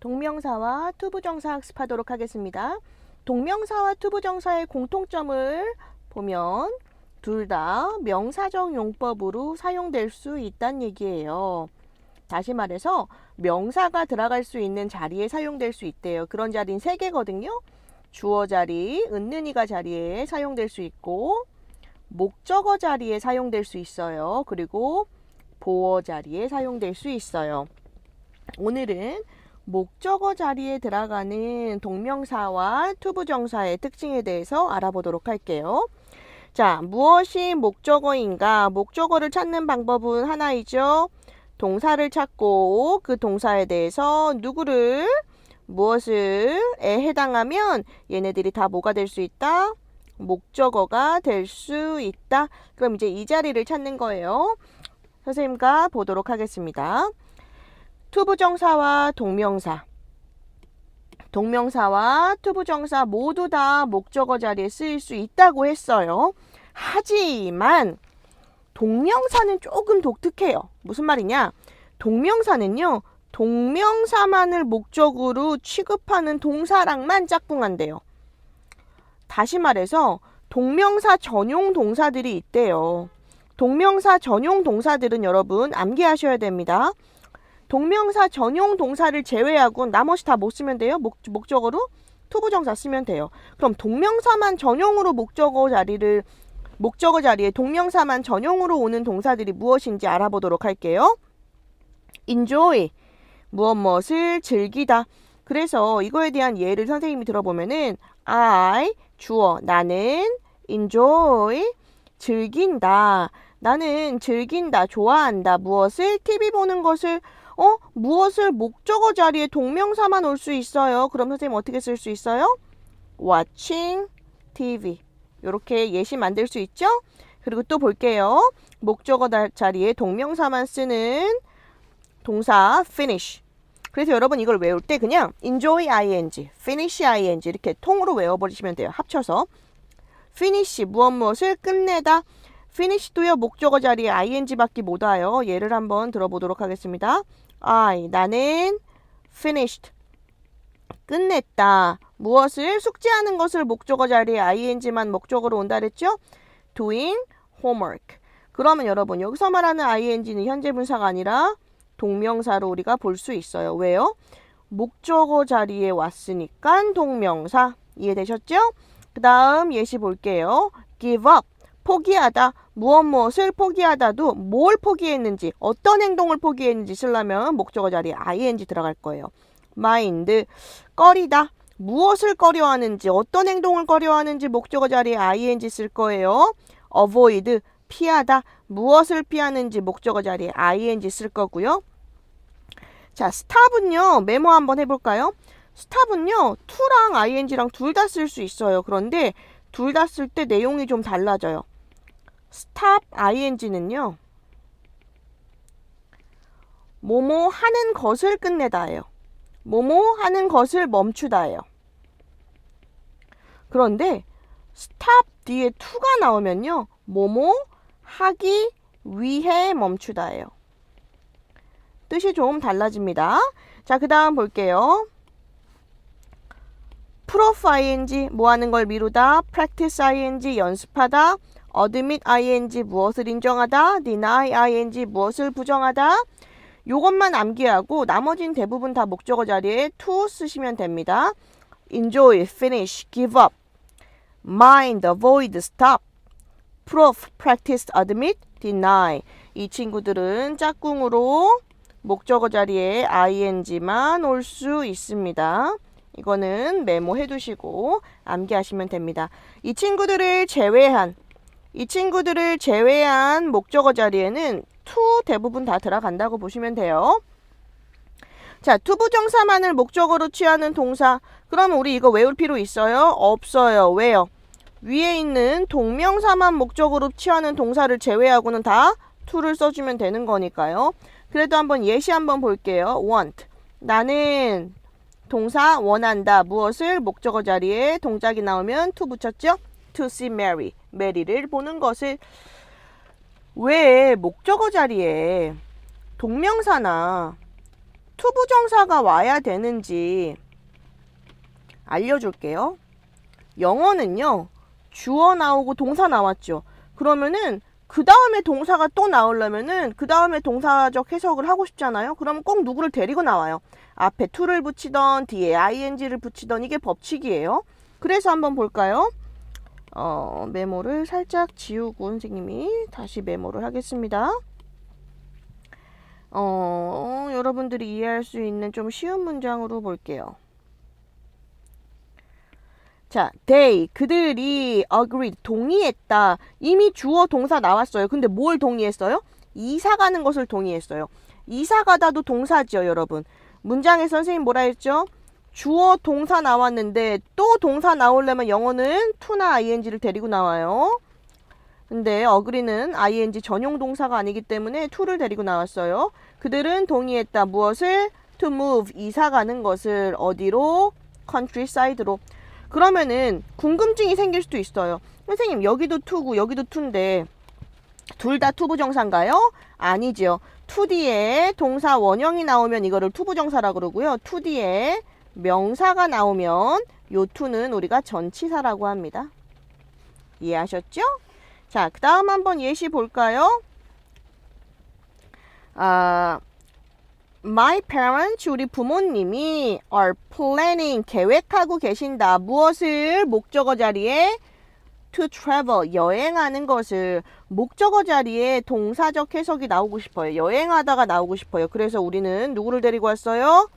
동명사와 투부정사 학습하도록 하겠습니다. 동명사와 투부정사의 공통점을 보면 둘 다 명사적 용법으로 사용될 수 있다는 얘기예요. 다시 말해서 명사가 들어갈 수 있는 자리에 사용될 수 있대요. 그런 자리는 세 개거든요. 주어 자리, 은는이가 자리에 사용될 수 있고 목적어 자리에 사용될 수 있어요. 그리고 보어 자리에 사용될 수 있어요. 오늘은 목적어 자리에 들어가는 동명사와 투부정사의 특징에 대해서 알아보도록 할게요. 자, 무엇이 목적어인가? 목적어를 찾는 방법은 하나이죠. 동사를 찾고 그 동사에 대해서 누구를 무엇을에 해당하면 얘네들이 다 뭐가 될 수 있다? 목적어가 될 수 있다. 그럼 이제 이 자리를 찾는 거예요. 선생님과 보도록 하겠습니다. 투부정사와 동명사. 동명사와 투부정사 모두 다 목적어 자리에 쓰일 수 있다고 했어요. 하지만 동명사는 조금 독특해요. 무슨 말이냐? 동명사는요. 동명사만을 목적으로 취급하는 동사랑만 짝꿍한대요. 다시 말해서 동명사 전용 동사들이 있대요. 동명사 전용 동사들은 여러분 암기하셔야 됩니다. 동명사 전용 동사를 제외하고 나머지 다 못 쓰면 돼요. 목, 목적어로 투부정사 쓰면 돼요. 그럼 동명사만 전용으로 목적어 자리를 목적어 자리에 동명사만 전용으로 오는 동사들이 무엇인지 알아보도록 할게요. enjoy 무엇 무엇을 즐기다. 그래서 이거에 대한 예를 선생님이 들어보면은 I 주어 나는 enjoy 즐긴다. 나는 즐긴다, 좋아한다. 무엇을 TV 보는 것을 어? 무엇을 목적어 자리에 동명사만 올 수 있어요. 그럼 선생님 어떻게 쓸 수 있어요? watching TV. 이렇게 예시 만들 수 있죠? 그리고 또 볼게요. 목적어 자리에 동명사만 쓰는 동사 finish. 그래서 여러분 이걸 외울 때 그냥 enjoy ing, finish ing 이렇게 통으로 외워버리시면 돼요. 합쳐서 finish 무엇 무엇을 끝내다. finish도요 목적어 자리에 ing밖에 못 와요. 예를 한번 들어보도록 하겠습니다. I 나는 finished 끝냈다. 무엇을 숙제하는 것을 목적어 자리에 ing만 목적어로 온다 그랬죠? doing homework. 그러면 여러분 여기서 말하는 ing는 현재 분사가 아니라 동명사로 우리가 볼 수 있어요. 왜요? 목적어 자리에 왔으니까 동명사. 이해되셨죠? 그 다음 예시 볼게요. give up. 포기하다. 무엇 무엇을 포기하다도 뭘 포기했는지, 어떤 행동을 포기했는지 쓰려면 목적어 자리에 ing 들어갈 거예요. mind. 꺼리다. 무엇을 꺼려하는지, 어떤 행동을 꺼려하는지 목적어 자리에 ing 쓸 거예요. avoid. 피하다. 무엇을 피하는지 목적어 자리에 ing 쓸 거고요. 자, stop은요. 메모 한번 해볼까요? stop은요. to랑 ing랑 둘 다 쓸 수 있어요. 그런데 둘 다 쓸 때 내용이 좀 달라져요. Stop ing는요. 뭐뭐 하는 것을 끝내다예요. 뭐뭐 하는 것을 멈추다예요. 그런데 stop 뒤에 to가 나오면요. 뭐뭐 하기 위해 멈추다예요. 뜻이 좀 달라집니다. 자, 그 다음 볼게요. proof 뭐 하는 걸 미루다, practice ing 연습하다, admit ing 무엇을 인정하다, deny ing 무엇을 부정하다. 요것만 암기하고 나머지는 대부분 다 목적어 자리에 to 쓰시면 됩니다. enjoy, finish, give up, mind, avoid, stop, proof, practice, admit, deny. 이 친구들은 짝꿍으로 목적어 자리에 ing만 올 수 있습니다. 이거는 메모해 두시고 암기하시면 됩니다. 이 친구들을 제외한 이 친구들을 제외한 목적어 자리에는 to 대부분 다 들어간다고 보시면 돼요. 자, 투부정사만을 목적어로 취하는 동사. 그럼 우리 이거 외울 필요 있어요? 없어요. 왜요? 위에 있는 동명사만 목적으로 취하는 동사를 제외하고는 다 to를 써주면 되는 거니까요. 그래도 한번 예시 한번 볼게요. want. 나는 동사 원한다. 무엇을 목적어 자리에 동작이 나오면 to 붙였죠? To see Mary. 메리를 보는 것을 왜 목적어 자리에 동명사나 투부정사가 와야 되는지 알려줄게요. 영어는요, 주어 나오고 동사 나왔죠. 그러면은 그 다음에 동사가 또 나오려면은 그 다음에 동사적 해석을 하고 싶잖아요. 그럼 꼭 누구를 데리고 나와요. 앞에 to를 붙이던 뒤에 ing를 붙이던 이게 법칙이에요. 그래서 한번 볼까요? 어, 메모를 살짝 지우고 선생님이 다시 메모를 하겠습니다. 어, 여러분들이 이해할 수 있는 좀 쉬운 문장으로 볼게요. 자, they 그들이 agreed 동의했다. 이미 주어 동사 나왔어요. 근데 뭘 동의했어요? 이사 가는 것을 동의했어요. 이사 가다도 동사지요, 여러분. 문장에 선생님 뭐라 했죠? 주어 동사 나왔는데 또 동사 나오려면 영어는 to나 ing를 데리고 나와요. 근데 agree는 ing 전용 동사가 아니기 때문에 to를 데리고 나왔어요. 그들은 동의했다. 무엇을? to move 이사 가는 것을 어디로? countryside로. 그러면은 궁금증이 생길 수도 있어요. 선생님 여기도 투고 여기도 투인데 둘 다 투부정사인가요? 아니지요. 투 뒤에 동사 원형이 나오면 이거를 투부정사라 그러고요. 투 뒤에 명사가 나오면 요 투는 우리가 전치사라고 합니다. 이해하셨죠? 자, 그 다음 한번 예시 볼까요? 아, My parents, 우리 부모님이 are planning, 계획하고 계신다. 무엇을 목적어 자리에 to travel, 여행하는 것을 목적어 자리에 동사적 해석이 나오고 싶어요. 여행하다가 나오고 싶어요. 그래서 우리는 누구를 데리고 왔어요?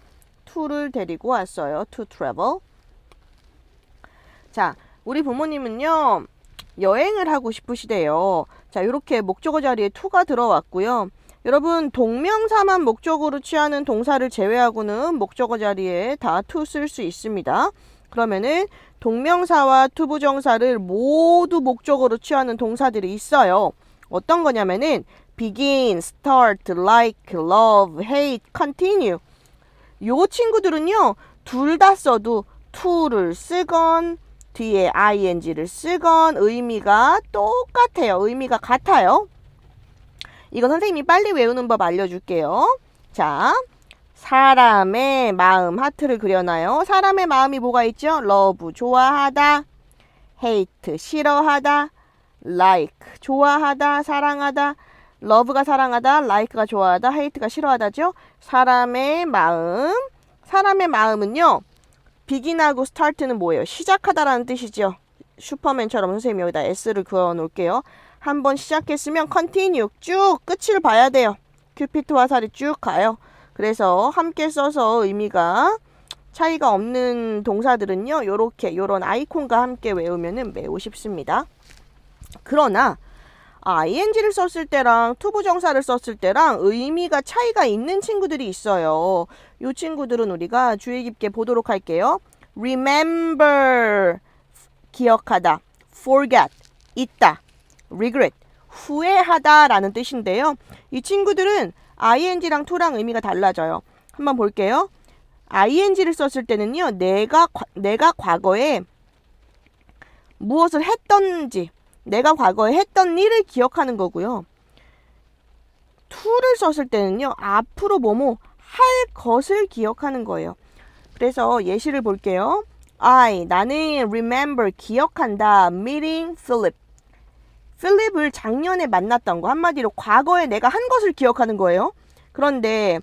To를 데리고 왔어요. to travel. 자, 우리 부모님은요, 여행을 하고 싶으시대요. 자, 이렇게 목적어 자리에 to가 들어왔고요. 여러분 동명사만 목적으로 취하는 동사를 제외하고는 목적어 자리에 다 to 쓸 수 있습니다. 그러면은 동명사와 투부정사를 모두 목적으로 취하는 동사들이 있어요. 어떤 거냐면은 begin, start, like, love, hate, continue. 요 친구들은요. 둘 다 써도 to를 쓰건 뒤에 ing를 쓰건 의미가 똑같아요. 의미가 같아요. 이거 선생님이 빨리 외우는 법 알려줄게요. 자, 사람의 마음 하트를 그려놔요. 사람의 마음이 뭐가 있죠? love 좋아하다, hate 싫어하다, like 좋아하다, 사랑하다. Love가 사랑하다, like가 좋아하다, hate가 싫어하다죠. 사람의 마음. 사람의 마음은요. begin하고 start는 뭐예요? 시작하다라는 뜻이죠. 슈퍼맨처럼 선생님이 여기다 s를 그어 놓을게요. 한번 시작했으면 컨티뉴 쭉 끝을 봐야 돼요. 큐피트 화살이 쭉 가요. 그래서 함께 써서 의미가 차이가 없는 동사들은요. 요렇게 요런 아이콘과 함께 외우면은 매우 쉽습니다. 그러나 ing를 썼을 때랑 투부 정사를 썼을 때랑 의미가 차이가 있는 친구들이 있어요. 요 친구들은 우리가 주의 깊게 보도록 할게요. remember 기억하다, forget 있다, regret 후회하다라는 뜻인데요. 이 친구들은 ing랑 to랑 의미가 달라져요. 한번 볼게요. ing를 썼을 때는요. 내가 과, 내가 과거에 무엇을 했던지 내가 과거에 했던 일을 기억하는 거고요. to를 썼을 때는요. 앞으로 뭐뭐 할 것을 기억하는 거예요. 그래서 예시를 볼게요. I 나는 remember 기억한다 meeting Philip 필립을 작년에 만났던 거 한마디로 과거에 내가 한 것을 기억하는 거예요. 그런데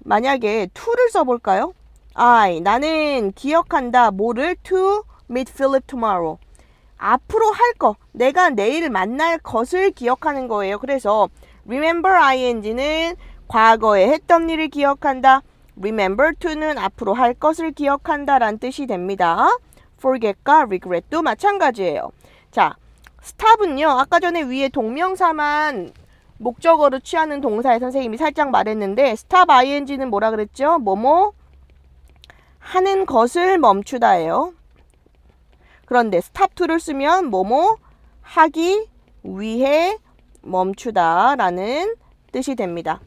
만약에 to를 써볼까요? I 나는 기억한다 뭐를 to meet Philip tomorrow 앞으로 할 거, 내가 내일 만날 것을 기억하는 거예요. 그래서 remember ing는 과거에 했던 일을 기억한다. remember to는 앞으로 할 것을 기억한다라는 뜻이 됩니다. forget과 regret도 마찬가지예요. 자, 스탑은요. 아까 전에 위에 동명사만 목적어로 취하는 동사에 선생님이 살짝 말했는데 스탑 ing는 뭐라 그랬죠? 뭐뭐 하는 것을 멈추다예요. 그런데 스탑 to를 쓰면 뭐뭐 하기 위해 멈추다 라는 뜻이 됩니다.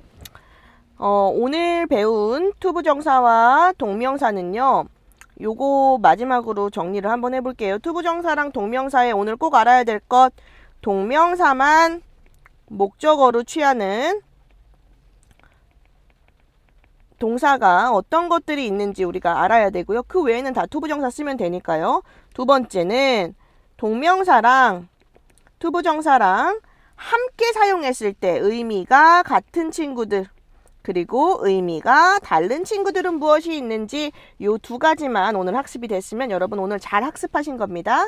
어, 오늘 배운 투부정사와 동명사는요. 요거 마지막으로 정리를 한번 해볼게요. 투부정사랑 동명사에 오늘 꼭 알아야 될 것 동명사만 목적어로 취하는 동사가 어떤 것들이 있는지 우리가 알아야 되고요. 그 외에는 다 투부정사 쓰면 되니까요. 두 번째는 동명사랑 투부정사랑 함께 사용했을 때 의미가 같은 친구들 그리고 의미가 다른 친구들은 무엇이 있는지 요 두 가지만 오늘 학습이 됐으면 여러분 오늘 잘 학습하신 겁니다.